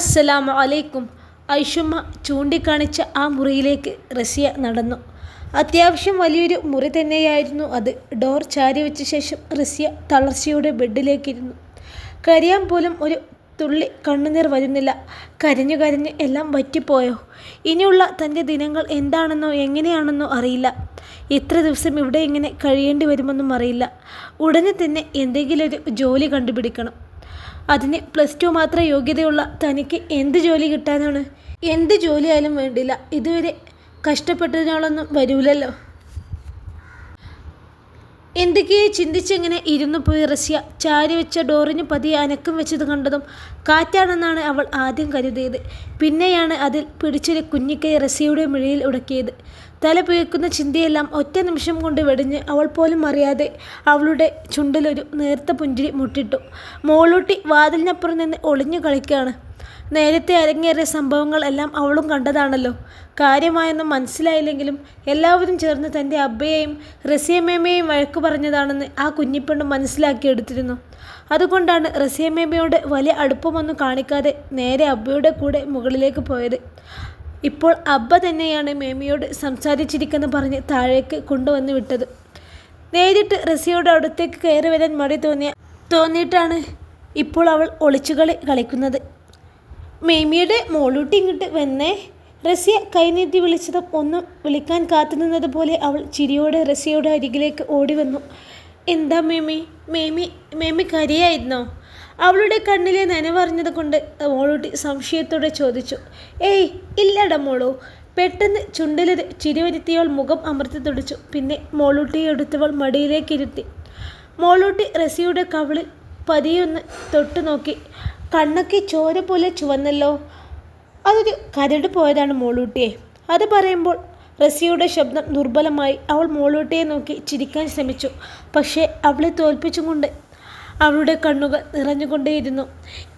അസ്സലാമു അലൈക്കും. ഐഷുമ്മ ചൂണ്ടിക്കാണിച്ച ആ മുറിയിലേക്ക് റസിയ നടന്നു. അത്യാവശ്യം വലിയൊരു മുറി തന്നെയായിരുന്നു അത്. ഡോർ ചാരി വെച്ച ശേഷം റസിയ തളർച്ചയുടെ ബെഡിലേക്കിരുന്നു. കരിയാൻ പോലും ഒരു തുള്ളി കണ്ണുനീർ വരുന്നില്ല. കരഞ്ഞു കരഞ്ഞ് എല്ലാം വറ്റിപ്പോയോ? ഇനിയുള്ള തന്റെ ദിനങ്ങൾ എന്താണെന്നോ എങ്ങനെയാണെന്നോ അറിയില്ല. ഇത്ര ദിവസം ഇവിടെ ഇങ്ങനെ കഴിയേണ്ടി വരുമെന്നും അറിയില്ല. ഉടനെ തന്നെ എന്തെങ്കിലും ഒരു ജോലി കണ്ടുപിടിക്കണം. അതിന് പ്ലസ് ടു മാത്രം യോഗ്യതയുള്ള തനിക്ക് എന്ത് ജോലി കിട്ടാനാണ്? എന്ത് ജോലിയായാലും വേണ്ടില്ല. ഇതുവരെ കഷ്ടപ്പെട്ടതിനോളൊന്നും വരൂലല്ലോ. എന്തൊക്കെയോ ചിന്തിച്ചെങ്ങനെ ഇരുന്നു പോയി റഷ്യ? ചാരി വെച്ച ഡോറിന് പതിയെ അനക്കം വെച്ചത് കണ്ടതും കാറ്റാണെന്നാണ് അവൾ ആദ്യം കരുതിയത്. പിന്നെയാണ് അതിൽ പിടിച്ചൊരു കുഞ്ഞിക്കൈ റസിയയുടെ മിഴിയിൽ ഉടക്കിയത്. തല പുയക്കുന്ന ചിന്തയെല്ലാം ഒറ്റ നിമിഷം കൊണ്ട് വെടിഞ്ഞ് അവൾ പോലും അറിയാതെ അവളുടെ ചുണ്ടിലൊരു നേർത്ത പുഞ്ചിരി മുട്ടിട്ടു. മോളൂട്ടി വാതിലിനപ്പുറം നിന്ന് ഒളിഞ്ഞു കളിക്കുകയാണ് നേരത്തെ അരങ്ങേറിയ സംഭവങ്ങൾ എല്ലാം അവളും കണ്ടതാണല്ലോ. കാര്യമായൊന്നും മനസ്സിലായില്ലെങ്കിലും എല്ലാവരും ചേർന്ന് തന്റെ അബ്ബയെയും റസിയമ്മേമയെയും വഴക്ക് പറഞ്ഞതാണെന്ന് ആ കുഞ്ഞിപ്പെണ്ണ് മനസ്സിലാക്കിയെടുത്തിരുന്നു. അതുകൊണ്ടാണ് റസിയമ്മേമയോട് വലിയ അടുപ്പമൊന്നും കാണിക്കാതെ നേരെ അബ്ബയുടെ കൂടെ മുകളിലേക്ക് പോയത്. ഇപ്പോൾ അബ്ബ തന്നെയാണ് മേമിയോട് സംസാരിച്ചിരിക്കുന്ന പറഞ്ഞ് താഴേക്ക് കൊണ്ടുവന്ന് വിട്ടത്. നേരിട്ട് റസിയോട് അടുത്തേക്ക് കയറി വരാൻ മടി തോന്നിയ തോന്നിയിട്ടാണ് ഇപ്പോൾ അവൾ ഒളിച്ചുകളി കളിക്കുന്നത്. മേമിയുടെ മോളൂട്ടി ഇങ്ങോട്ട് വന്നേ. റസിയ കൈനീട്ടി വിളിച്ചതും ഒന്നും വിളിക്കാൻ കാത്തുനിന്നത് പോലെ അവൾ ചിരിയോടെ റസിയയുടെ അരികിലേക്ക് ഓടി വന്നു. എന്താ മേമി? മേമി മേമി കരിയായിരുന്നോ? അവളുടെ കണ്ണിലെ നനവറിഞ്ഞത് കൊണ്ട് മോളൂട്ടി സംശയത്തോടെ ചോദിച്ചു. ഏയ് ഇല്ലട മോളൂ. പെട്ടെന്ന് ചുണ്ടിലൊരു ചിരി വരുത്തിയവൾ മുഖം അമർത്തി തുടിച്ചു. പിന്നെ മോളൂട്ടിയെ എടുത്തവൾ മടിയിലേക്കിരുത്തി മോളൂട്ടി റസിയുടെ കവിളിൽ പതിയൊന്ന് തൊട്ടു നോക്കി കണ്ണൊക്കെ ചോര പോലെ ചുവന്നല്ലോ. അതൊരു കരട് പോയതാണ് മോളൂട്ടിയെ. അത് പറയുമ്പോൾ റസിയുടെ ശബ്ദം ദുർബലമായി അവൾ മോളൂട്ടിയെ നോക്കി ചിരിക്കാൻ ശ്രമിച്ചു. പക്ഷേ അവളെ തോൽപ്പിച്ചുകൊണ്ട് അവളുടെ കണ്ണുകൾ നിറഞ്ഞുകൊണ്ടേയിരുന്നു.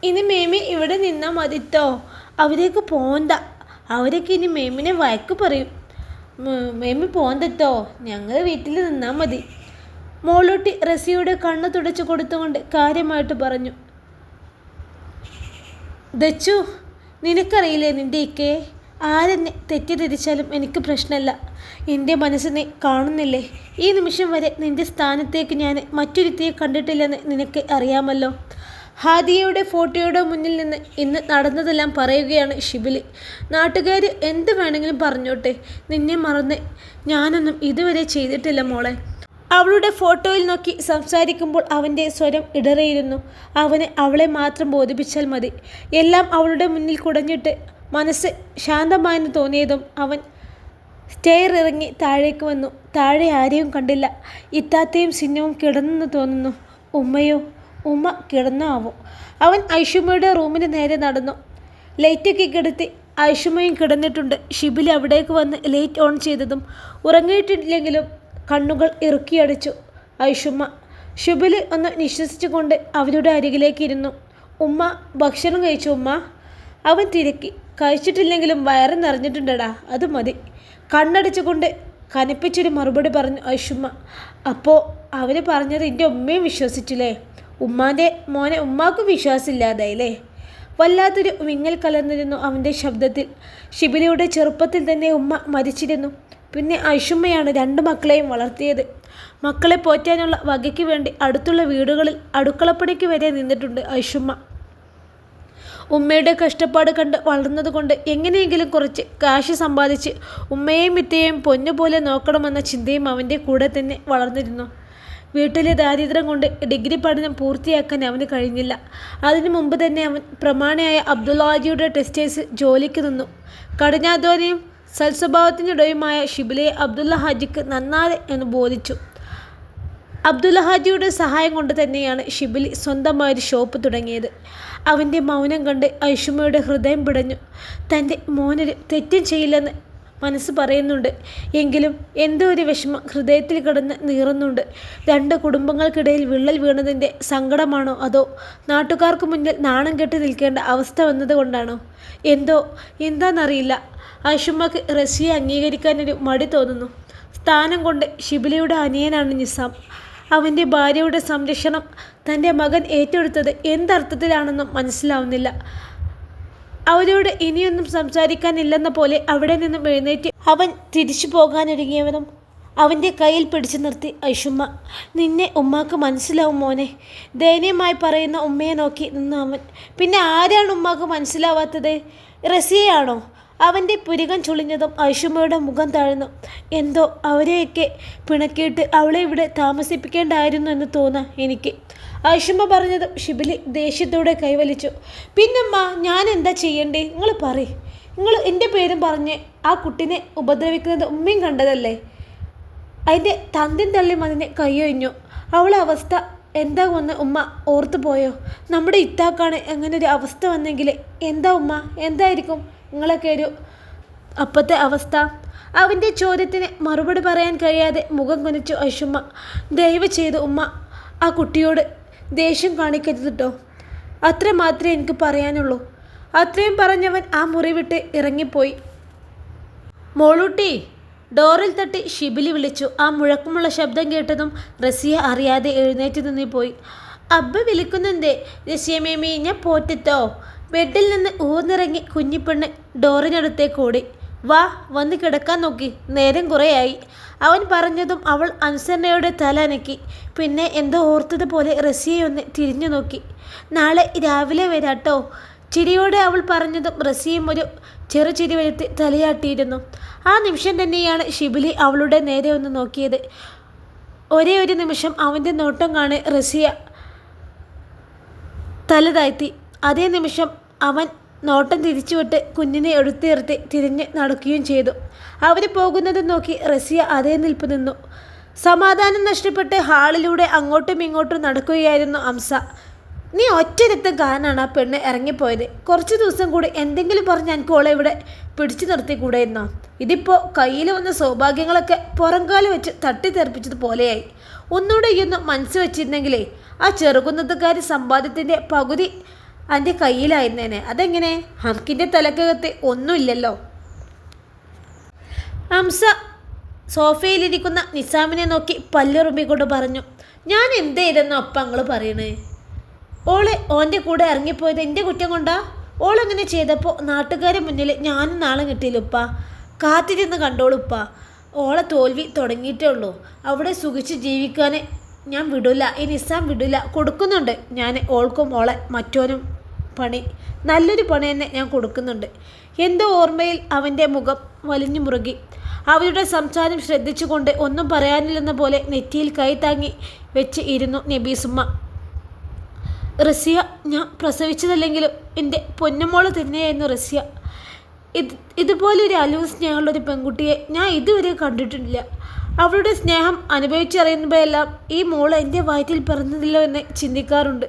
ഇനി മേമി ഇവിടെ നിന്നാൽ മതിട്ടോ? അവരേക്ക് പോണ്ട. അവരൊക്കെ ഇനി മേമിനെ വഴക്ക് പറയും. മേമി പോന്തട്ടോ? ഞങ്ങൾ വീട്ടിൽ നിന്നാൽ മതി. മോളൂട്ടി റസിയുടെ കണ്ണ് തുടച്ചു കൊടുത്തുകൊണ്ട് കാര്യമായിട്ട് പറഞ്ഞു. ദച്ചു നിനക്കറിയില്ലേ നിന്റെ ആരെ ആരെന്നെ തെറ്റിദ്ധരിച്ചാലും എനിക്ക് പ്രശ്നമല്ല എന്റെ മനസ്സിനെ കാണുന്നില്ലേ? ഈ നിമിഷം വരെ നിന്റെ സ്ഥാനത്തേക്ക് ഞാൻ മറ്റൊരുത്തിയെ കണ്ടിട്ടില്ലെന്ന് നിനക്ക് അറിയാമല്ലോ. ഹാദിയയുടെ ഫോട്ടോയുടെ മുന്നിൽ നിന്ന് ഇന്ന് നടന്നതെല്ലാം പറയുകയാണ് ഷിബിലി നാട്ടുകാർ എന്ത് വേണമെങ്കിലും പറഞ്ഞോട്ടെ. നിന്നെ മറന്ന് ഞാനൊന്നും ഇതുവരെ ചെയ്തിട്ടില്ല മോളെ. അവളുടെ ഫോട്ടോയിൽ നോക്കി സംസാരിക്കുമ്പോൾ അവന്റെ സ്വരം ഇടറിയിരുന്നു. അവന് അവളെ മാത്രം ബോധിപ്പിച്ചാൽ മതി. എല്ലാം അവളുടെ മുന്നിൽ കുടഞ്ഞിട്ട് മനസ്സ് ശാന്തമായെന്ന് തോന്നിയതും അവൻ സ്റ്റെയർ ഇറങ്ങി താഴേക്ക് വന്നു. താഴെ ആരെയും കണ്ടില്ല. ഇത്താത്തയും സിന്നവും കിടന്നെന്ന് തോന്നുന്നു. ഉമ്മയോ? ഉമ്മ കിടന്നോ ആവും അവൻ ഐഷുമ്മയുടെ റൂമിന് നേരെ നടന്നു. ലൈറ്റൊക്കെ കിടത്തി ഐഷുമ്മയും കിടന്നിട്ടുണ്ട്. ഷിബിലി അവിടേക്ക് വന്ന് ലൈറ്റ് ഓൺ ചെയ്തതും ഉറങ്ങിയിട്ടില്ലെങ്കിലും കണ്ണുകൾ ഇറുക്കിയടിച്ചു. ഐഷുമ്മ ഷിബിലി ഒന്ന് നിശ്വസിച്ചുകൊണ്ട് അവരുടെ അരികിലേക്ക് ഇരുന്നു ഉമ്മ ഭക്ഷണം കഴിച്ചു ഉമ്മ? അവൻ തിരക്കി. കഴിച്ചിട്ടില്ലെങ്കിലും വയറ് നിറഞ്ഞിട്ടുണ്ടടാ അത് മതി. കണ്ണടിച്ചുകൊണ്ട് കനപ്പിച്ചൊരു മറുപടി പറഞ്ഞു ഐഷുമ്മ. അപ്പോൾ അവർ പറഞ്ഞത് എന്റെ ഉമ്മയും വിശ്വസിച്ചില്ലേ? ഉമ്മാന്റെ മോനെ ഉമ്മാക്കും വിശ്വാസമില്ലാതായില്ലേ? വല്ലാത്തൊരു വിങ്ങൽ കലർന്നിരുന്നു അവന്റെ ശബ്ദത്തിൽ. ഷിബിലിയുടെ ചെറുപ്പത്തിൽ തന്നെ ഉമ്മ മരിച്ചിരുന്നു. പിന്നെ ഐഷുമ്മയാണ് രണ്ട് മക്കളെയും വളർത്തിയത്. മക്കളെ പോറ്റാനുള്ള വകയ്ക്ക് വേണ്ടി അടുത്തുള്ള വീടുകളിൽ അടുക്കളപ്പണിക്ക് വരെ നിന്നിട്ടുണ്ട് ഐഷുമ്മ. ഉമ്മയുടെ കഷ്ടപ്പാട് കണ്ട് വളർന്നതുകൊണ്ട് എങ്ങനെയെങ്കിലും കുറച്ച് കാശ് സമ്പാദിച്ച് ഉമ്മയെയും മിത്തയെയും പൊന്നുപോലെ നോക്കണമെന്ന ചിന്തയും അവന്റെ കൂടെ തന്നെ വളർന്നിരുന്നു. വീട്ടിലെ ദാരിദ്ര്യം കൊണ്ട് ഡിഗ്രി പഠനം പൂർത്തിയാക്കാൻ അവന് കഴിഞ്ഞില്ല. അതിനു മുമ്പ് തന്നെ അവൻ പ്രമാണിയായ അബ്ദുള്ളാജിയുടെ ടെസ്റ്റേഴ്സ് ജോലിക്ക് നിന്നു. കഠിനാധ്വാനിയും സൽസ്വഭാവത്തിനിടയുമായ ഷിബിലെ അബ്ദുല്ല ഹാജിക്ക് നന്നാതെ എന്ന് ബോധിച്ചു. അബ്ദുല്ല ഹാജിയുടെ സഹായം കൊണ്ട് തന്നെയാണ് ഷിബിലി സ്വന്തമായൊരു ഷോപ്പ് തുടങ്ങിയത്. അവന്റെ മൗനം കണ്ട് ഐഷുമയുടെ ഹൃദയം പിടഞ്ഞു. തന്റെ മോനൊരു തെറ്റും ചെയ്യില്ലെന്ന് മനസ്സ് പറയുന്നുണ്ട്. എങ്കിലും എന്തോ ഒരു വിഷമം ഹൃദയത്തിൽ കിടന്ന് നീറുന്നുണ്ട്. രണ്ട് കുടുംബങ്ങൾക്കിടയിൽ വിള്ളൽ വീണതിന്റെ സങ്കടമാണോ അതോ നാട്ടുകാർക്ക് മുന്നിൽ നാണം കെട്ടി നിൽക്കേണ്ട അവസ്ഥ വന്നതുകൊണ്ടാണോ? എന്തോ എന്താണെന്നറിയില്ല ഐഷുമ്മക്ക് റഷ്യയെ അംഗീകരിക്കാനൊരു മടി തോന്നുന്നു. സ്ഥാനം കൊണ്ട് ഷിബിലയുടെ അനിയനാണ് നിസാം. അവന്റെ ഭാര്യയുടെ സംരക്ഷണം തന്റെ മകൻ ഏറ്റെടുത്തത് എന്തർത്ഥത്തിലാണെന്നും മനസ്സിലാവുന്നില്ല. അവരോട് ഇനിയൊന്നും സംസാരിക്കാനില്ലെന്ന പോലെ അവിടെ നിന്നും എഴുന്നേറ്റ് അവൻ തിരിച്ചു പോകാനൊരുങ്ങിയവനും അവന്റെ കയ്യിൽ പിടിച്ചു നിർത്തി ഐഷുമ്മ നിന്നെ ഉമ്മാക്ക് മനസ്സിലാവും മോനെ. ദയനീയമായി പറയുന്ന ഉമ്മയെ നോക്കി നിന്ന് അവൻ. പിന്നെ ആരാണ് ഉമ്മാക്ക് മനസ്സിലാവാത്തത്? റസിയയാണോ? അവന്റെ പുരുകം ചുളിഞ്ഞതും ഐഷമ്മയുടെ മുഖം താഴ്ന്നു എന്തോ അവരെയൊക്കെ പിണക്കിയിട്ട് അവളെ ഇവിടെ താമസിപ്പിക്കേണ്ടായിരുന്നു എന്ന് തോന്നാ എനിക്ക്. ഐഷുമ പറഞ്ഞതും ഷിബിലി ദേഷ്യത്തോടെ കൈവലിച്ചു. പിന്നമ്മ ഞാൻ എന്താ ചെയ്യണ്ടേ? നിങ്ങൾ പറ നിങ്ങൾ എന്റെ പേരും പറഞ്ഞ് ആ കുട്ടിനെ ഉപദ്രവിക്കുന്നത് ഉമ്മയും കണ്ടതല്ലേ? അതിന്റെ തന്തിൻ തള്ളി മതിനെ കൈയൊഴിഞ്ഞു അവളെ അവസ്ഥ എന്താകുമെന്ന് ഉമ്മ ഓർത്തു പോയോ? നമ്മുടെ ഇത്താക്കാണ് അങ്ങനെ ഒരു അവസ്ഥ വന്നെങ്കിൽ എന്താ ഉമ്മ? എന്തായിരിക്കും? നിങ്ങളൊക്കെ ഒരു അപ്പത്തെ അവസ്ഥ. അവന്റെ ചോദ്യത്തിന് മറുപടി പറയാൻ കഴിയാതെ മുഖം കുനിച്ചു ഐഷുമ്മ ദയവ് ചെയ്ത് ഉമ്മ ആ കുട്ടിയോട് ദേഷ്യം കാണിക്കരുത് കേട്ടോ അത്ര മാത്രമേ എനിക്ക് പറയാനുള്ളൂ. അത്രയും പറഞ്ഞവൻ ആ മുറി വിട്ട് ഇറങ്ങിപ്പോയി. മോളൂട്ടി ഡോറിൽ തട്ടി ഷിബിലി വിളിച്ചു. ആ മുഴക്കമുള്ള ശബ്ദം കേട്ടതും റസിയ അറിയാതെ എഴുന്നേറ്റ് നിന്നിപ്പോയി. പോയി അബ്ബ വിളിക്കുന്നുണ്ടേ. രസിയമേമി ഞാൻ പോറ്റിട്ടോ. ബെഡിൽ നിന്ന് ഊർന്നിറങ്ങി കുഞ്ഞിപ്പെണ്ണ് ഡോറിനടുത്തേക്ക് ഓടി. വാ വന്ന് കിടക്കാൻ നോക്കി. നേരം കുറേയായി. അവൻ പറഞ്ഞതും അവൾ അനുസരണയുടെ തല അനക്കി. പിന്നെ എന്തോ ഓർത്തതുപോലെ റസിയെ ഒന്ന് തിരിഞ്ഞു നോക്കി. നാളെ രാവിലെ വരാട്ടോ. ചിരിയോടെ അവൾ പറഞ്ഞതും റസിയും ഒരു ചെറു ചിരി വരുത്തി തലയാട്ടിയിരുന്നു. ആ നിമിഷം തന്നെയാണ് ഷിബിലി അവളുടെ നേരെ ഒന്ന് നോക്കിയത്. ഒരേ ഒരു നിമിഷം അവന്റെ നോട്ടം കാണെ റസിയ തല താഴ്ത്തി അതേ നിമിഷം അവൻ നോട്ടം തിരിച്ചുവിട്ട് കുഞ്ഞിനെ എടുത്തേർത്തി തിരിഞ്ഞ് നടക്കുകയും ചെയ്തു. അവർ പോകുന്നത് നോക്കി റസിയ അതേ നിൽപ്പ് നിന്നു. സമാധാനം നഷ്ടപ്പെട്ട് ഹാളിലൂടെ അങ്ങോട്ടും ഇങ്ങോട്ടും നടക്കുകയായിരുന്നു അംസ. നീ ഒറ്റരത്തം കാരനാണ് ആ പെണ്ണ് ഇറങ്ങിപ്പോയത്. കുറച്ച് ദിവസം കൂടി എന്തെങ്കിലും പറഞ്ഞ് എനിക്ക് ഓളെ ഇവിടെ പിടിച്ചു നിർത്തിക്കൂടായിരുന്നോ ഇതിപ്പോൾ കയ്യിൽ വന്ന സൗഭാഗ്യങ്ങളൊക്കെ പുറംകാലം വെച്ച് തട്ടിത്തെറിപ്പിച്ചത് പോലെയായി. ഒന്നുകൂടെ ഈ ഒന്ന് മനസ്സ് വെച്ചിരുന്നെങ്കിലേ ആ ചെറുകുന്നത്തുകാരി സമ്പാദ്യത്തിന്റെ പകുതി എന്റെ കയ്യിലായിരുന്നേനെ. അതെങ്ങനെ? ഹംക്കിന്റെ തലക്കകത്ത് ഒന്നുമില്ലല്ലോ. ഹംസ സോഫയിലിരിക്കുന്ന നിസാമിനെ നോക്കി പല്ലുറുമ്പിക്കൊണ്ട് പറഞ്ഞു ഞാൻ എന്തായിരുന്നു അപ്പം അങ്ങൾ പറയണേ. ഓൾ ഓന്റെ കൂടെ ഇറങ്ങിപ്പോയത് എന്റെ കുറ്റം കൊണ്ടാ? ഓളങ്ങനെ ചെയ്തപ്പോൾ നാട്ടുകാരെ മുന്നിൽ ഞാനും നാളെ കിട്ടിയില്ലുപ്പ കാത്തിരുന്ന് കണ്ടോളുപ്പ ഓളെ തോൽവി തുടങ്ങിയിട്ടേ ഉള്ളൂ. അവിടെ സുഖിച്ച് ജീവിക്കാൻ ഞാൻ വിടില്ല ഈ നിസാം വിടില്ല കൊടുക്കുന്നുണ്ട്. ഞാൻ ഓൾക്കും ഓളെ മറ്റോനും പണി. നല്ലൊരു പണി തന്നെ ഞാൻ കൊടുക്കുന്നുണ്ട്. എന്തോ ഓർമ്മയിൽ അവന്റെ മുഖം വലിഞ്ഞു മുറുകി. അവരുടെ സംസാരം ശ്രദ്ധിച്ചുകൊണ്ട് ഒന്നും പറയാനില്ലെന്ന പോലെ നെറ്റിയിൽ കൈ താങ്ങി വെച്ച് ഇരുന്നു നബീസുമ്മ. റസിയ ഞാൻ പ്രസവിച്ചതല്ലെങ്കിലും എന്റെ പൊന്നമോൾ തന്നെയായിരുന്നു റസിയ. ഇത് ഇതുപോലൊരു അലവ് സ്നേഹമുള്ളൊരു പെൺകുട്ടിയെ ഞാൻ ഇതുവരെ കണ്ടിട്ടില്ല. അവളുടെ സ്നേഹം അനുഭവിച്ചറിയുമ്പോഴെല്ലാം ഈ മോൾ എന്റെ വയറ്റിൽ പിറന്നതില്ലോ എന്ന് ചിന്തിക്കാറുണ്ട്.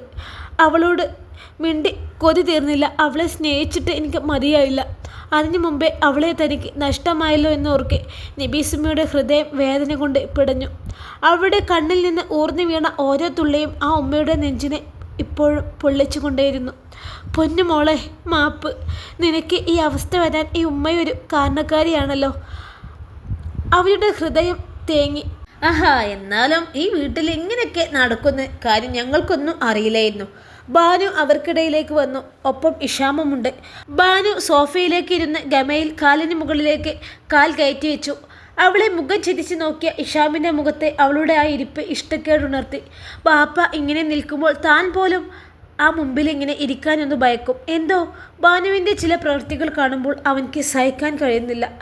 അവളോട് മിണ്ടി കൊതി തീർന്നില്ല. അവളെ സ്നേഹിച്ചിട്ട് എനിക്ക് മതിയായില്ല. അതിനു മുമ്പേ അവളെ തനിക്ക് നഷ്ടമായല്ലോ എന്നോർക്കെ നബീസുമ്മയുടെ ഹൃദയം വേദന കൊണ്ട് പിടഞ്ഞു. അവളുടെ കണ്ണിൽ നിന്ന് ഊർന്നു വീണ ഓരോ തുള്ളിയും ആ ഉമ്മയുടെ നെഞ്ചിനെ ഇപ്പോഴും പൊള്ളിച്ചുകൊണ്ടേയിരുന്നു പൊന്നു പൊന്നുമോളെ മാപ്പ്. നിനക്ക് ഈ അവസ്ഥ വരാൻ ഈ ഉമ്മയൊരു കാരണക്കാരിയാണല്ലോ. അവരുടെ ഹൃദയം തേങ്ങി. ആഹാ എന്നാലും ഈ വീട്ടിൽ ഇങ്ങനെയൊക്കെ നടക്കുന്ന കാര്യം ഞങ്ങൾക്കൊന്നും അറിയില്ലായിരുന്നു. ബാനു അവർക്കിടയിലേക്ക് വന്നു. ഒപ്പം ഇഷാമുമുണ്ട്. ബാനു സോഫയിലേക്ക് ഇരുന്ന് ഗമയിൽ കാലിന് മുകളിലേക്ക് കാൽ കയറ്റി വെച്ചു. അവളെ മുഖം ചിരിച്ചു നോക്കിയ ഇഷാമിന്റെ മുഖത്തെ അവളുടെ ആ ഇരിപ്പ് ഇഷ്ടക്കേടുണർത്തി. ബാപ്പ ഇങ്ങനെ നിൽക്കുമ്പോൾ താൻ പോലും ആ മുമ്പിൽ ഇങ്ങനെ ഇരിക്കാനൊന്ന് ഭയക്കും. എന്തോ? ബാനുവിന്റെ ചില പ്രവൃത്തികൾ കാണുമ്പോൾ അവൻക്ക് സഹിക്കാൻ കഴിയുന്നില്ല.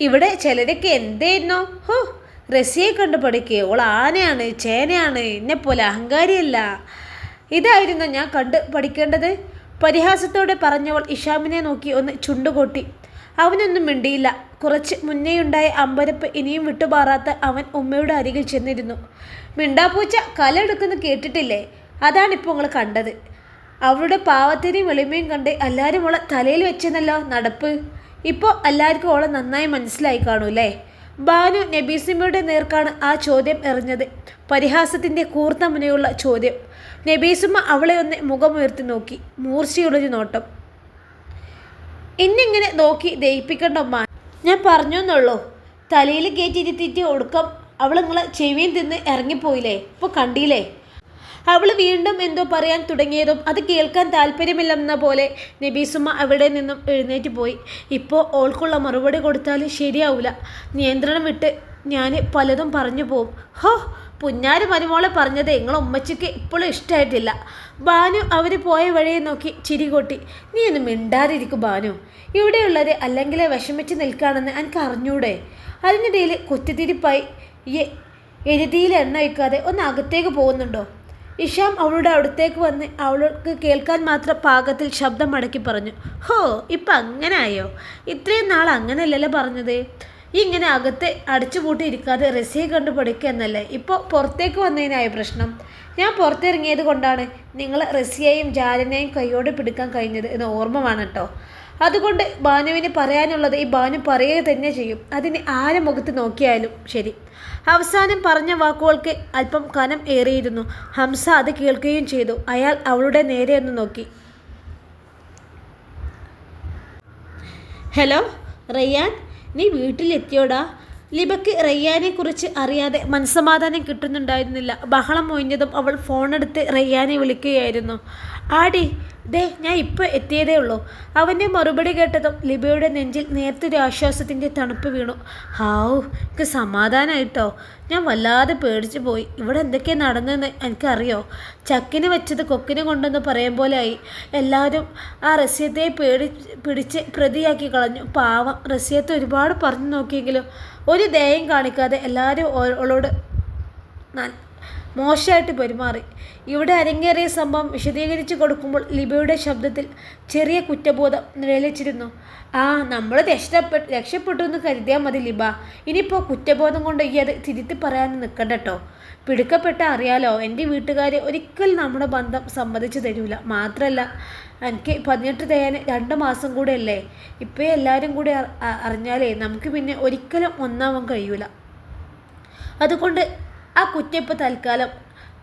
ഇവിടെ ചിലരൊക്കെ എന്തേന്നോ? ഹോ റസിയെ കണ്ട് പഠിക്കുക ഓൾ ആനയാണ് ചേനയാണ് എന്നെപ്പോലെ അഹങ്കാരിയല്ല. ഇതായിരുന്നു ഞാൻ കണ്ട് പഠിക്കേണ്ടത്. പരിഹാസത്തോടെ പറഞ്ഞവൾ ഇഷാമിനെ നോക്കി ഒന്ന് ചുണ്ടുകൊട്ടി. അവനൊന്നും മിണ്ടിയില്ല. കുറച്ച് മുന്നേയുണ്ടായ അമ്പരപ്പ് ഇനിയും വിട്ടുപാറാത്ത അവൻ ഉമ്മയുടെ അരികിൽ ചെന്നിരുന്നു. മിണ്ടാപ്പൂച്ച കലെടുക്കുന്ന കേട്ടിട്ടില്ലേ? അതാണിപ്പോൾ നിങ്ങൾ കണ്ടത്. അവളുടെ പാവത്തിനെയും വെളിമയും കണ്ട് എല്ലാവരും ഓളെ തലയിൽ വെച്ചെന്നല്ലോ നടപ്പ്. ഇപ്പോൾ എല്ലാവർക്കും ഓളെ നന്നായി മനസ്സിലായി കാണൂല്ലേ ബാനു നബീസിമ്മയുടെ നേർക്കാണ് ആ ചോദ്യം എറിഞ്ഞത്. പരിഹാസത്തിന്റെ കൂർത്ത മുനയുള്ള ചോദ്യം. നബീസുമ്മ അവളെ ഒന്ന് മുഖമുയർത്തി നോക്കി. മൂർച്ചയുള്ളൊരു നോട്ടം. ഇന്നിങ്ങനെ നോക്കി ദയിപ്പിക്കേണ്ട ഉമ്മ. ഞാൻ പറഞ്ഞു എന്നുള്ളൂ. തലയിൽ കയറ്റിരുത്തിയിട്ട് ഒടുക്കം അവൾ നിങ്ങളെ ചെവിയും തിന്ന് ഇറങ്ങിപ്പോയില്ലേ? ഇപ്പോൾ കണ്ടില്ലേ? അവൾ വീണ്ടും എന്തോ പറയാൻ തുടങ്ങിയതും അത് കേൾക്കാൻ താല്പര്യമില്ലെന്ന പോലെ നബീസുമ്മ അവിടെ നിന്നും എഴുന്നേറ്റ് പോയി. ഇപ്പോൾ ഓൾക്കുള്ള മറുപടി കൊടുത്താൽ ശരിയാവില്ല നിയന്ത്രണം വിട്ട് ഞാൻ പലതും പറഞ്ഞു പോവും. ഹോ പുന്നാര് മരുമോളെ പറഞ്ഞത് നിങ്ങളെ ഉമ്മച്ചിക്ക് ഇപ്പോഴും ഇഷ്ടമായിട്ടില്ല ബാനു അവർ പോയ വഴിയെ നോക്കി ചിരി കൊട്ടി. നീ ഒന്ന് മിണ്ടാതിരിക്കും ബാനു. ഇവിടെയുള്ളത് അല്ലെങ്കിലേ വിഷമിച്ച് നിൽക്കുകയാണെന്ന് എനിക്ക് അറിഞ്ഞൂടെ അതിനിടയിൽ കുത്തിത്തിരിപ്പായി. എഴുതിയിൽ എണ്ണ വയ്ക്കാതെ ഒന്ന് അകത്തേക്ക് പോകുന്നുണ്ടോ? ഇഷാം അവളുടെ അടുത്തേക്ക് വന്ന് അവൾക്ക് കേൾക്കാൻ മാത്രം പാകത്തിൽ ശബ്ദം മടക്കി പറഞ്ഞു ഹോ ഇപ്പം അങ്ങനെ ആയോ ഇത്രയും നാൾ അങ്ങനെയല്ലല്ലോ പറഞ്ഞത്. ഈ ഇങ്ങനെ അകത്ത് അടച്ചുപൂട്ടി ഇരിക്കാതെ റസിയെ കണ്ട് പഠിക്കുക എന്നല്ലേ? ഇപ്പോൾ പുറത്തേക്ക് വന്നതിനായ പ്രശ്നം? ഞാൻ പുറത്തിറങ്ങിയത് കൊണ്ടാണ് നിങ്ങൾ റസിയെയും ജാലിനെയും കൈയോടെ പിടിക്കാൻ കഴിഞ്ഞത് എന്ന് ഓർമ്മ വേണം കേട്ടോ അതുകൊണ്ട് ബാനുവിന് പറയാനുള്ളത് ഈ ബാനു പറയുക തന്നെ ചെയ്യും. അതിന് ആരെ മുഖത്ത് നോക്കിയാലും ശരി. അവസാനം പറഞ്ഞ വാക്കുകൾക്ക് അല്പം കനം ഏറിയിരുന്നു. ഹംസ അത് കേൾക്കുകയും ചെയ്തു. അയാൾ അവളുടെ നേരെ ഒന്ന് നോക്കി. ഹലോ റയ്യാൻ നീ വീട്ടിലെത്തിയോടാ? ലിബയ്ക്ക് റയ്യാനെ കുറിച്ച് അറിയാതെ മനസ്സമാധാനം കിട്ടുന്നുണ്ടായിരുന്നില്ല. ബഹളം ഒഴിഞ്ഞതും അവൾ ഫോണെടുത്ത് റയ്യാനെ വിളിക്കുകയായിരുന്നു. ആടി ദേ ഞാൻ ഇപ്പോൾ എത്തിയതേ ഉള്ളൂ. അവന്റെ മറുപടി കേട്ടതും ലിബയുടെ നെഞ്ചിൽ നേരത്തെ ആശ്വാസത്തിന്റെ തണുപ്പ് വീണു. ഹാവു എനിക്ക് സമാധാനമായിട്ടോ ഞാൻ വല്ലാതെ പേടിച്ചു പോയി. ഇവിടെ എന്തൊക്കെയാണ് നടന്നതെന്ന് എനിക്കറിയോ? ചക്കിന് വെച്ചത് കൊക്കിന് കൊണ്ടെന്ന് പറയും പോലെ ആയി. എല്ലാവരും ആ റസ്യത്തെ പേടി പിടിച്ച് പ്രതിയാക്കി കളഞ്ഞു. പാവം റസ്യത്തെ ഒരുപാട് പറഞ്ഞു നോക്കിയെങ്കിലും ഒരു ദയം കാണിക്കാതെ എല്ലാവരും അവളോട് മോശമായിട്ട് പെരുമാറി. ഇവിടെ അരങ്ങേറിയ സംഭവം വിശദീകരിച്ചു കൊടുക്കുമ്പോൾ ലിബയുടെ ശബ്ദത്തിൽ ചെറിയ കുറ്റബോധം നിഴലിച്ചിരുന്നു. ആ നമ്മൾ രക്ഷപ്പെട്ടു രക്ഷപ്പെട്ടു എന്ന് കരുതിയാൽ മതി ലിബ. ഇനിയിപ്പോൾ കുറ്റബോധം കൊണ്ട് ഈ അത് തിരുത്തി പറയാൻ നിൽക്കണ്ട കേട്ടോ പിടുക്കപ്പെട്ട അറിയാലോ എന്റെ വീട്ടുകാർ ഒരിക്കൽ നമ്മുടെ ബന്ധം സമ്മതിച്ചു തരൂല. മാത്രമല്ല എനിക്ക് പതിനെട്ട് തേയാൻ രണ്ട് മാസം കൂടെ അല്ലേ ഇപ്പോൾ എല്ലാവരും കൂടെ അറിഞ്ഞാലേ നമുക്ക് പിന്നെ ഒരിക്കലും ഒന്നാവാൻ കഴിയൂല. അതുകൊണ്ട് ആ കുറ്റിയപ്പ് തൽക്കാലം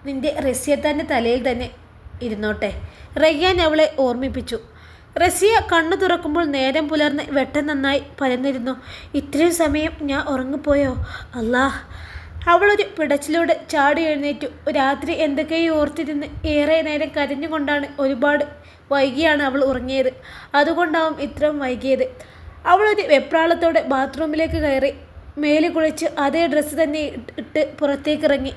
നിന്റെ റസിയത്താന്റെ തലയിൽ തന്നെ ഇരുന്നോട്ടെ. റയ്യാൻ അവളെ ഓർമ്മിപ്പിച്ചു. റസിയ കണ്ണു തുറക്കുമ്പോൾ നേരം പുലർന്ന് വെട്ടം നന്നായി പരന്നിരുന്നു. ഇത്രയും സമയം ഞാൻ ഉറങ്ങിപ്പോയോ? അല്ലാ. അവളൊരു പിടച്ചിലൂടെ ചാടി എഴുന്നേറ്റു. രാത്രി എന്തൊക്കെയോ ഓർത്തിരുന്ന് ഏറെ നേരം കരഞ്ഞുകൊണ്ടാണ് ഒരുപാട് വൈകിയാണ് അവൾ ഉറങ്ങിയത്. അതുകൊണ്ടാവും ഇത്രയും വൈകിയത്. അവളൊരു വെപ്രാളത്തോടെ ബാത്റൂമിലേക്ക് കയറി മേൽ കുളിച്ച് അതേ ഡ്രസ്സ് തന്നെ ഇട്ട് പുറത്തേക്ക് ഇറങ്ങി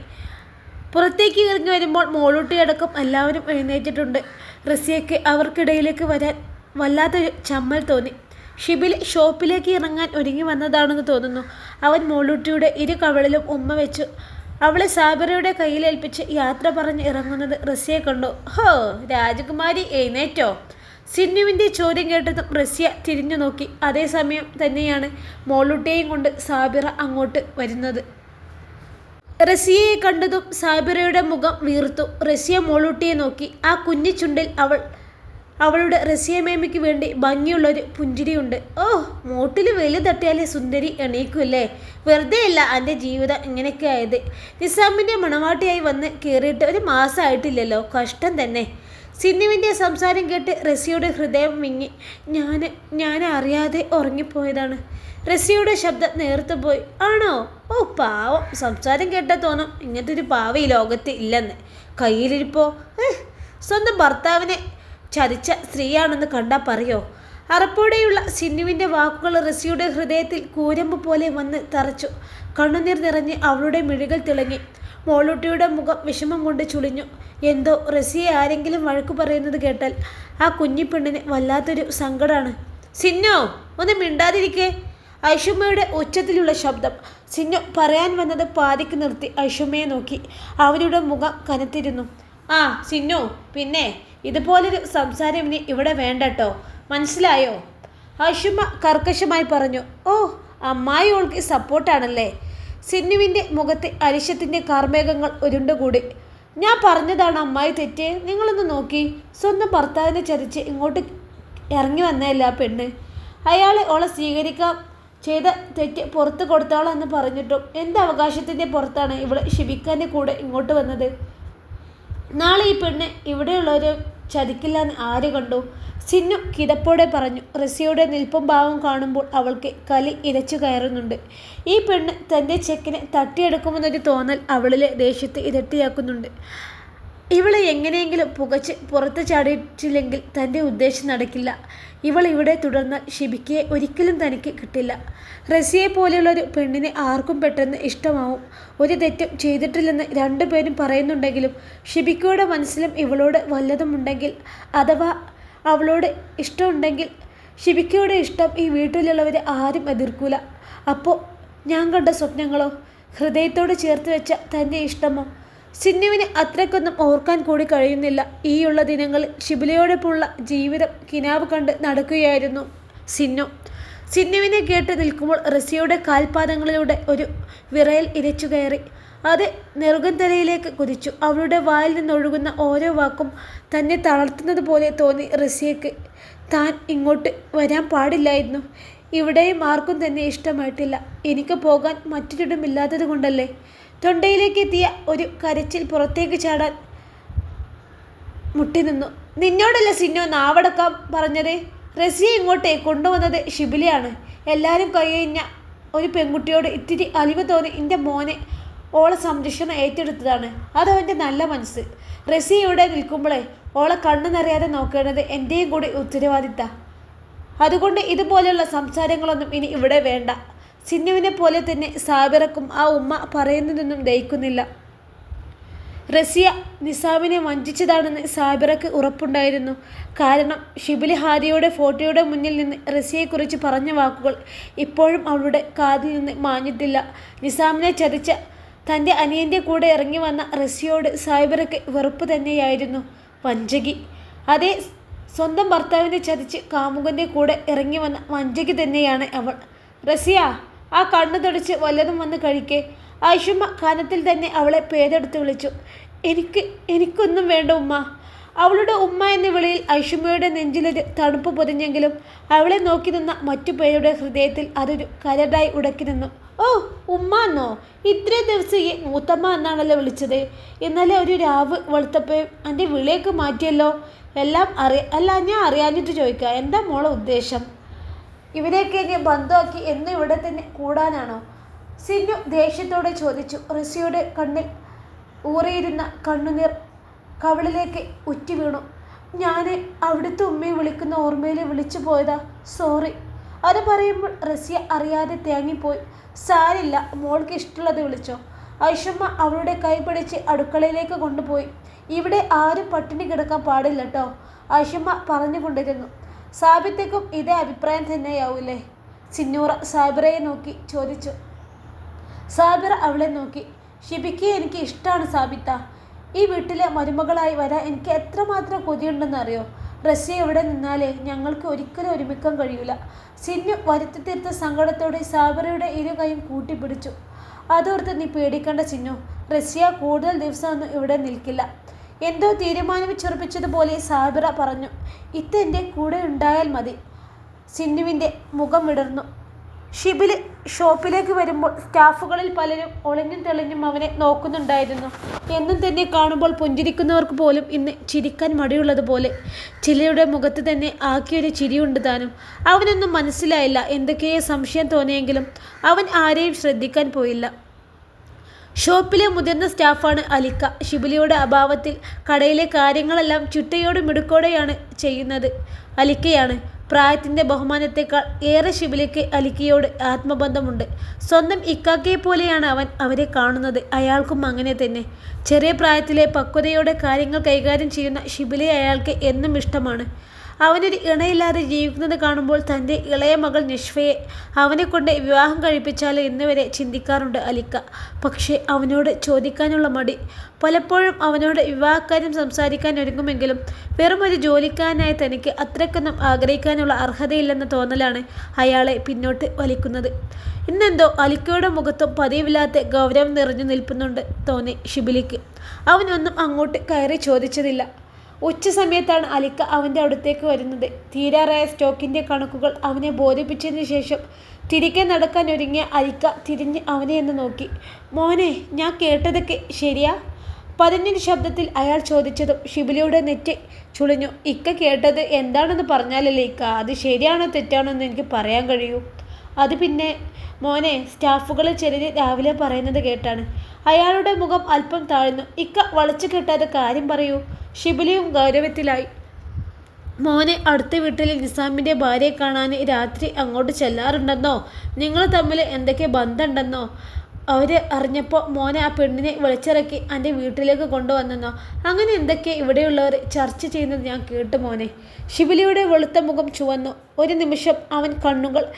പുറത്തേക്ക് ഇറങ്ങി വരുമ്പോൾ മോളൂട്ടി അടക്കം എല്ലാവരും എഴുന്നേറ്റിട്ടുണ്ട്. റസിയയ്ക്ക് അവർക്കിടയിലേക്ക് വരാൻ വല്ലാത്തൊരു ചമ്മൽ തോന്നി. ഷിബിൽ ഷോപ്പിലേക്ക് ഇറങ്ങാൻ ഒരുങ്ങി വന്നതാണെന്ന് തോന്നുന്നു. അവൻ മോളൂട്ടിയുടെ ഇരു കവളിലും ഉമ്മ വെച്ചു. അവളെ സാബറയുടെ കയ്യിലേൽപ്പിച്ച് യാത്ര പറഞ്ഞ് ഇറങ്ങുന്നത് റസിയെ കണ്ടു. ഹോ രാജകുമാരി എഴുന്നേറ്റോ? സിന്നുവിന്റെ ചോദ്യം കേട്ടതും റസ്യ തിരിഞ്ഞു നോക്കി. അതേസമയം തന്നെയാണ് മോളുട്ടിയെയും കൊണ്ട് സാബിറ അങ്ങോട്ട് വരുന്നത്. റസിയയെ കണ്ടതും സാബിറയുടെ മുഖം വീർത്തു. റസിയ മോളൂട്ടിയെ നോക്കി. ആ കുഞ്ഞു ചുണ്ടിൽ അവൾ അവളുടെ റസിയ മേമയ്ക്ക് വേണ്ടി ഭംഗിയുള്ളൊരു പുഞ്ചിരിയുണ്ട്. ഓ മോട്ടിൽ വെലി തട്ടിയാലേ സുന്ദരി എണീക്കുമല്ലേ വെറുതെ അല്ല എന്റെ ജീവിതം ഇങ്ങനെയൊക്കെ ആയത്. നിസാമിന്റെ മണവാട്ടിയായി വന്ന് കയറിയിട്ട് ഒരു മാസമായിട്ടില്ലല്ലോ കഷ്ടം തന്നെ. സിന്നുവിന്റെ സംസാരം കേട്ട് റസിയുടെ ഹൃദയം വിങ്ങി. ഞാൻ ഞാൻ അറിയാതെ ഉറങ്ങിപ്പോയതാണ്. റസിയുടെ ശബ്ദം നേർത്തു പോയി. ആണോ? ഓ പാവം. സംസാരം കേട്ടാൽ തോന്നും ഇങ്ങനത്തെ ഒരു പാവ ഈ ലോകത്ത് ഇല്ലെന്ന്. കയ്യിലിരിപ്പോ? സ്വന്തം ഭർത്താവിനെ ചതിച്ച സ്ത്രീയാണെന്ന് കണ്ടാൽ പറയോ? അറപ്പോടെയുള്ള സിന്നുവിന്റെ വാക്കുകൾ റസിയുടെ ഹൃദയത്തിൽ കൂരമ്പ് പോലെ വന്ന് തറച്ചു. കണ്ണുനീർ നിറഞ്ഞ് അവളുടെ മിഴികൾ തിളങ്ങി. മോളൂട്ടിയുടെ മുഖം വിഷമം കൊണ്ട് ചുളിഞ്ഞു. എന്തോ റസിയെ ആരെങ്കിലും വഴക്കു പറയുന്നത് കേട്ടാൽ ആ കുഞ്ഞിപ്പെണ്ണിന് വല്ലാത്തൊരു സങ്കടമാണ് സിന്നോ ഒന്ന് മിണ്ടാതിരിക്കേ. ഐഷുമ്മയുടെ ഉച്ചത്തിലുള്ള ശബ്ദം. സിന്നു പറയാൻ വന്നത് പാതിക്ക് നിർത്തി ഐഷുമ്മയെ നോക്കി. അവരുടെ മുഖം കനത്തിരുന്നു. ആ സിന്നു പിന്നെ ഇതുപോലൊരു സംസാരം ഇനി ഇവിടെ വേണ്ടട്ടോ. മനസ്സിലായോ? ഐഷുമ്മ കർക്കശമായി പറഞ്ഞു. ഓ അമ്മായി ഓൾക്ക് സപ്പോർട്ടാണല്ലേ സിന്നുവിന്റെ മുഖത്തെ അരിശത്തിന്റെ കാർമേഘങ്ങൾ ഉരുണ്ടുകൂടി. ഞാൻ പറഞ്ഞതാണ് അമ്മായി തെറ്റ്. നിങ്ങളൊന്ന് നോക്കി. സ്വന്തം ഭർത്താവിനെ ചതിച്ച് ഇങ്ങോട്ട് ഇറങ്ങി വന്നതല്ല പെണ്ണ്. അയാളെ ഓളെ സ്വീകരിക്കാം. ചെയ്ത തെറ്റ് പുറത്ത് കൊടുത്തോളെന്ന് പറഞ്ഞിട്ടും എന്ത് അവകാശത്തിന്റെ പുറത്താണ് ഇവിടെ ഷിബിക്കാന്റെ കൂടെ ഇങ്ങോട്ട് വന്നത്? നാളെ ഈ പെണ്ണ് ഇവിടെയുള്ളവർ ചതിക്കില്ല എന്ന് ആര് കണ്ടു? സിന്നു കിതപ്പോടെ പറഞ്ഞു റസിയുടെ നിൽപ്പും ഭാവം കാണുമ്പോൾ അവൾക്ക് കലി ഇരച്ചു കയറുന്നുണ്ട്. ഈ പെണ്ണ് തന്റെ ചെക്കിനെ തട്ടിയെടുക്കുമെന്നൊരു തോന്നൽ അവളിലെ ദേഷ്യത്തെ ഇരട്ടിയാക്കുന്നുണ്ട്. ഇവളെ എങ്ങനെയെങ്കിലും പുകച്ച് പുറത്ത് ചാടിയിട്ടില്ലെങ്കിൽ തന്റെ ഉദ്ദേശം നടക്കില്ല. ഇവൾ ഇവിടെ തുടർന്ന് ഷിബിക്കയെ ഒരിക്കലും തനിക്ക് കിട്ടില്ല. റസിയെ പോലെയുള്ളൊരു പെണ്ണിനെ ആർക്കും പെട്ടെന്ന് ഇഷ്ടമാവും. ഒരു തെറ്റും ചെയ്തിട്ടില്ലെന്ന് രണ്ടുപേരും പറയുന്നുണ്ടെങ്കിലും ഷിബിക്കയുടെ മനസ്സിലും ഇവളോട് വല്ലതുമുണ്ടെങ്കിൽ അഥവാ അവളോട് ഇഷ്ടമുണ്ടെങ്കിൽ ഷിബിക്കയുടെ ഇഷ്ടം ഈ വീട്ടിലുള്ളവരെ ആരും എതിർക്കൂല. അപ്പോൾ ഞാൻ കണ്ട സ്വപ്നങ്ങളോ? ഹൃദയത്തോട് ചേർത്ത് വെച്ച തന്റെ ഇഷ്ടമോ? സിന്നുവിന് അത്രക്കൊന്നും ഓർക്കാൻ കൂടി കഴിയുന്നില്ല. ഈയുള്ള ദിനങ്ങളിൽ ഷിബിലയോടൊപ്പമുള്ള ജീവിതം കിനാവ് കണ്ട് നടക്കുകയായിരുന്നു സിന്നു. സിന്നുവിനെ കേട്ട് നിൽക്കുമ്പോൾ റസിയുടെ കാൽപാദങ്ങളിലൂടെ ഒരു വിറയൽ ഇരച്ചു കയറി. അത് നെറുകൻ തലയിലേക്ക് കുതിച്ചു. അവളുടെ വായിൽ നിന്നൊഴുകുന്ന ഓരോ വാക്കും തന്നെ തളർത്തുന്നത് പോലെ തോന്നി റസിയക്ക് താൻ ഇങ്ങോട്ട് വരാൻ പാടില്ലായിരുന്നു. ഇവിടെയും ആർക്കും തന്നെ ഇഷ്ടമായിട്ടില്ല. എനിക്ക് പോകാൻ മറ്റൊരിടമില്ലാത്തത് കൊണ്ടല്ലേ തൊണ്ടയിലേക്ക് എത്തിയ ഒരു കരച്ചിൽ പുറത്തേക്ക് ചാടാൻ മുട്ടി നിന്നു. നിന്നോടല്ല സിന്നോ നാവടക്കാൻ പറഞ്ഞത്. റസിയെ ഇങ്ങോട്ടേ കൊണ്ടുവന്നത് ഷിബിലയാണ് എല്ലാവരും കൈകഴിഞ്ഞ ഒരു പെൺകുട്ടിയോട് ഇത്തിരി അലിവ് തോന്നി എന്റെ മോനെ ഓളെ സംരക്ഷണം ഏറ്റെടുത്തതാണ്. അതവന്റെ നല്ല മനസ്സ് റസി ഇവിടെ നിൽക്കുമ്പോഴേ ഓളെ കണ്ണു നിറയാതെ നോക്കേണ്ടത് എന്റെയും കൂടി ഉത്തരവാദിത്ത. അതുകൊണ്ട് ഇതുപോലെയുള്ള സംസാരങ്ങളൊന്നും ഇനി ഇവിടെ വേണ്ട. സിന്നുവിനെ പോലെ തന്നെ സാബിറക്കും ആ ഉമ്മ പറയുന്നതൊന്നും ദഹിക്കുന്നില്ല. റസിയ നിസാമിനെ വഞ്ചിച്ചതാണെന്ന് സാബിറക്ക് ഉറപ്പുണ്ടായിരുന്നു. കാരണം ഷിബിലി ഹാരിയുടെ ഫോട്ടോയുടെ മുന്നിൽ നിന്ന് റസിയെക്കുറിച്ച് പറഞ്ഞ വാക്കുകൾ ഇപ്പോഴും അവളുടെ കാതിൽ നിന്ന് മാഞ്ഞിട്ടില്ല. നിസാമിനെ ചതിച്ച തന്റെ അനിയന്റെ കൂടെ ഇറങ്ങി വന്ന റസിയോട് സാബിറക്ക് വെറുപ്പ് തന്നെയായിരുന്നു. വഞ്ചകി. അതേ സ്വന്തം ഭർത്താവിനെ ചതിച്ച് കാമുകന്റെ കൂടെ ഇറങ്ങി വന്ന വഞ്ചകി തന്നെയാണ് അവൾ. റസിയ! ആ കണ്ണു തുടച്ച് വല്ലതും വന്ന് കഴിക്കേ. ആയിഷുമ്മ കനത്തിൽ തന്നെ അവളെ പേരെടുത്ത് വിളിച്ചു. എനിക്ക് എനിക്കൊന്നും വേണ്ട ഉമ്മ. അവളുടെ ഉമ്മ എന്ന വിളിയിൽ ഐഷുമ്മയുടെ നെഞ്ചിലൊരു തണുപ്പ് പൊതിഞ്ഞെങ്കിലും അവളെ നോക്കി നിന്ന മറ്റു പേരുടെ ഹൃദയത്തിൽ അതൊരു കരടായി ഉടക്കി നിന്നു. ഓ ഉമ്മ എന്നോ ഇത്രയും ദിവസം ഈ മൂത്തമ്മ എന്നാണല്ലോ വിളിച്ചത്? ഇന്നലെ ഒരു രാവ് വെളുത്തപ്പോഴും എന്റെ വിളിയൊക്കെ മാറ്റിയല്ലോ. എല്ലാം അറിയ അല്ല ഞാൻ അറിയാഞ്ഞിട്ട് ചോദിക്കുക എന്താ മോളെ ഉദ്ദേശം? ഇവരെയൊക്കെ ഇനി ബന്ധമാക്കി എന്നും ഇവിടെ തന്നെ കൂടാനാണോ? സിന്നു ദേഷ്യത്തോടെ ചോദിച്ചു. റിസിയുടെ കണ്ണിൽ ഊറിയിരുന്ന കണ്ണുനീർ കവിളിലേക്ക് ഉറ്റി വീണു. ഞാൻ അവിടുത്തെ ഉമ്മയെ വിളിക്കുന്ന ഓർമ്മയിൽ വിളിച്ചു പോയതാ. സോറി. അത് പറയുമ്പോൾ റസിയ അറിയാതെ തേങ്ങിപ്പോയി. സാരില്ല മോൾക്ക് ഇഷ്ടമുള്ളത് വിളിച്ചോ. ഐഷമ്മ അവളുടെ കൈ പിടിച്ച് അടുക്കളയിലേക്ക് കൊണ്ടുപോയി. ഇവിടെ ആരും പട്ടിണി കിടക്കാൻ പാടില്ല കേട്ടോ ഐഷമ്മ പറഞ്ഞുകൊണ്ടിരുന്നു. സാബിത്തേക്കും ഇതേ അഭിപ്രായം തന്നെയാവൂലേ? ചിന്നൂറ സാബിറയെ നോക്കി ചോദിച്ചു. സാബിറ അവളെ നോക്കി. ഷിബിക്ക് എനിക്ക് ഇഷ്ടമാണ് സാബിത്ത. ഈ വീട്ടിലെ മരുമകളായി വരാൻ എനിക്ക് എത്രമാത്രം കൊതിയുണ്ടെന്ന് അറിയോ റഷ്യ എവിടെ നിന്നാലേ ഞങ്ങൾക്ക് ഒരിക്കലും ഒരുമിക്കാൻ കഴിയില്ല സിന്നു വരുത്തി തീർത്ത സങ്കടത്തോടെ സാബിറയുടെ ഇരു കൈയും കൂട്ടിപ്പിടിച്ചു. അതോർത്ത് നീ പേടിക്കേണ്ട ചിന്നു. റഷ്യ കൂടുതൽ ദിവസമൊന്നും ഇവിടെ നിൽക്കില്ല. എന്തോ തീരുമാനിച്ചുറപ്പിച്ചതുപോലെ സാബിറ പറഞ്ഞു ഇതെന്റെ കൂടെ ഉണ്ടായാൽ മതി. സിന്നുവിന്റെ മുഖം വിടർന്നു. ഷിബിൽ ഷോപ്പിലേക്ക് വരുമ്പോൾ സ്റ്റാഫുകളിൽ പലരും ഒളിഞ്ഞും തെളിഞ്ഞും അവനെ നോക്കുന്നുണ്ടായിരുന്നു. എന്നും തന്നെ കാണുമ്പോൾ പുഞ്ചിരിക്കുന്നവർക്ക് പോലും ഇന്ന് ചിരിക്കാൻ മടിയുള്ളതുപോലെ. ചിലയുടെ മുഖത്ത് തന്നെ ആക്കിയൊരു ചിരിയുണ്ട് താനും. അവനൊന്നും മനസ്സിലായില്ല എന്തൊക്കെയോ സംശയം തോന്നിയെങ്കിലും അവൻ ആരെയും ശ്രദ്ധിക്കാൻ പോയില്ല. ഷോപ്പിലെ മുതിർന്ന സ്റ്റാഫാണ് അലിക്ക. ഷിബിലിയുടെ അഭാവത്തിൽ കടയിലെ കാര്യങ്ങളെല്ലാം ചുട്ടയോടും മിടുക്കോടെയാണ് ചെയ്യുന്നത്. അലിക്കയാണ് പ്രായത്തിന്റെ ബഹുമാനത്തെക്കാൾ ഏറെ ശിബിലിക്ക് അലിക്കയോട് ആത്മബന്ധമുണ്ട്. സ്വന്തം ഇക്കാക്കയെ പോലെയാണ് അവൻ അവരെ കാണുന്നത്. അയാൾക്കും അങ്ങനെ തന്നെ. ചെറിയ പ്രായത്തിലെ പക്വതയോടെ കാര്യങ്ങൾ കൈകാര്യം ചെയ്യുന്ന ഷിബിലെ അയാൾക്ക് എന്നും ഇഷ്ടമാണ്. അവനൊരു ഇണയില്ലാതെ ജീവിക്കുന്നത് കാണുമ്പോൾ തന്റെ ഇളയ മകൾ നിഷ്ഫയെ അവനെ കൊണ്ട് വിവാഹം കഴിപ്പിച്ചാലോ എന്നുവരെ ചിന്തിക്കാറുണ്ട് അലിക്ക. പക്ഷേ അവനോട് ചോദിക്കാനുള്ള മടി. പലപ്പോഴും അവനോട് വിവാഹക്കാര്യം സംസാരിക്കാൻ ഒരുങ്ങുമെങ്കിലും വെറും ഒരു തനിക്ക് അത്രയ്ക്കൊന്നും ആഗ്രഹിക്കാനുള്ള അർഹതയില്ലെന്ന തോന്നലാണ് അയാളെ പിന്നോട്ട് വലിക്കുന്നത്. ഇന്നെന്തോ അലിക്കയുടെ മുഖത്തും പതിവില്ലാത്ത ഗൗരവം നിറഞ്ഞു നിൽക്കുന്നുണ്ട് തോന്നി ഷിബിലിക്ക് അവനൊന്നും അങ്ങോട്ട് കയറി ചോദിച്ചതില്ല. ഉച്ച സമയത്താണ് അലിക്ക അവന്റെ അടുത്തേക്ക് വരുന്നത്. തീരാറായ സ്റ്റോക്കിന്റെ കണക്കുകൾ അവനെ ബോധിപ്പിച്ചതിന് ശേഷം തിരികെ നടക്കാൻ ഒരുങ്ങിയ അലിക്ക തിരിഞ്ഞ് അവനെ എന്ന് നോക്കി. മോനെ ഞാൻ കേട്ടതൊക്കെ ശരിയാ? പതിഞ്ഞൊരു ശബ്ദത്തിൽ അയാൾ ചോദിച്ചതും ഷിബിലിയുടെ നെറ്റ് ചുളിഞ്ഞു. ഇക്ക കേട്ടത് എന്താണെന്ന് പറഞ്ഞാലല്ലേ ഇക്ക? അത് ശരിയാണോ തെറ്റാണോ എന്ന് എനിക്ക് പറയാൻ കഴിയൂ. അത് പിന്നെ മോനെ സ്റ്റാഫുകളിൽ ചിലർ രാവിലെ പറയുന്നത് കേട്ടാണ്. അയാളുടെ മുഖം അല്പം താഴ്ന്നു. ഇക്ക വളച്ചു കെട്ടാതെ കാര്യം പറയൂ. ഷിബിലിയും ഗൗരവത്തിലായി. മോനെ അടുത്ത വീട്ടിൽ നിസാമിന്റെ ഭാര്യയെ കാണാൻ രാത്രി അങ്ങോട്ട് ചെല്ലാറുണ്ടെന്നോ? നിങ്ങൾ തമ്മിൽ എന്തൊക്കെ ബന്ധമുണ്ടെന്നോ? അവർ അറിഞ്ഞപ്പോൾ മോനെ ആ പെണ്ണിനെ വിളിച്ചിറക്കി എന്റെ വീട്ടിലേക്ക് കൊണ്ടുവന്നെന്നോ? അങ്ങനെ എന്തൊക്കെ ഇവിടെയുള്ളവർ ചർച്ച ചെയ്യുന്നത് ഞാൻ കേട്ടു മോനെ. ശിബിലിയുടെ വെളുത്ത മുഖം ചുവന്നു. ഒരു നിമിഷം അവൻ കണ്ണുകൾ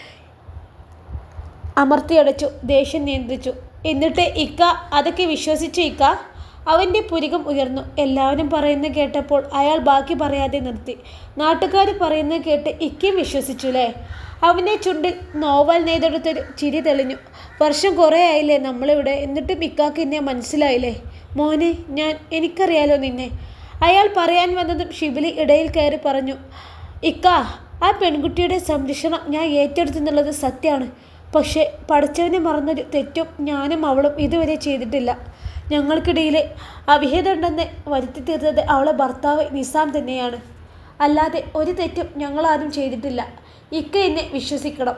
അമർത്തിയടച്ചു ദേഷ്യം നിയന്ത്രിച്ചു. എന്നിട്ട് ഇക്ക അതൊക്കെ വിശ്വസിച്ചു ഇക്ക അവന്റെ പുരികം ഉയർന്നു. എല്ലാവരും പറയുന്നത് കേട്ടപ്പോൾ അയാൾ ബാക്കി പറയാതെ നിർത്തി. നാട്ടുകാർ പറയുന്നത് കേട്ട് ഇക്കയും വിശ്വസിച്ചുല്ലേ അവന്റെ ചുണ്ടിൽ നോവൽ നെയ്തെടുത്തൊരു ചിരി തെളിഞ്ഞു. വർഷം കുറേ ആയില്ലേ നമ്മളിവിടെ. എന്നിട്ടും ഇക്കാക്ക് എന്നെ മനസ്സിലായില്ലേ? മോനെ ഞാൻ എനിക്കറിയാലോ നിന്നെ. അയാൾ പറയാൻ വന്നതും ഷിബിലി ഇടയിൽ കയറി പറഞ്ഞു ഇക്ക ആ പെൺകുട്ടിയുടെ സംരക്ഷണം ഞാൻ ഏറ്റെടുത്തെന്നുള്ളത് സത്യമാണ് പക്ഷേ പഠിച്ചവനെ മറന്നൊരു തെറ്റും ഞാനും അവളും ഇതുവരെ ചെയ്തിട്ടില്ല. ഞങ്ങൾക്കിടയിലെ അവിഹിതമുണ്ടെന്ന് വരുത്തി തീർത്തത് അവളെ ഭർത്താവ് നിസാം തന്നെയാണ്. അല്ലാതെ ഒരു തെറ്റും ഞങ്ങളാരും ചെയ്തിട്ടില്ല. ഇക്ക എന്നെ വിശ്വസിക്കണം.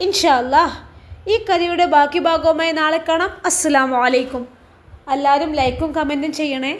ഇൻഷല്ല ഈ കഥയുടെ ബാക്കി ഭാഗവുമായി നാളെ കാണാം. അസ്സാം അലൈക്കും. എല്ലാവരും ലൈക്കും കമന്റും ചെയ്യണേ.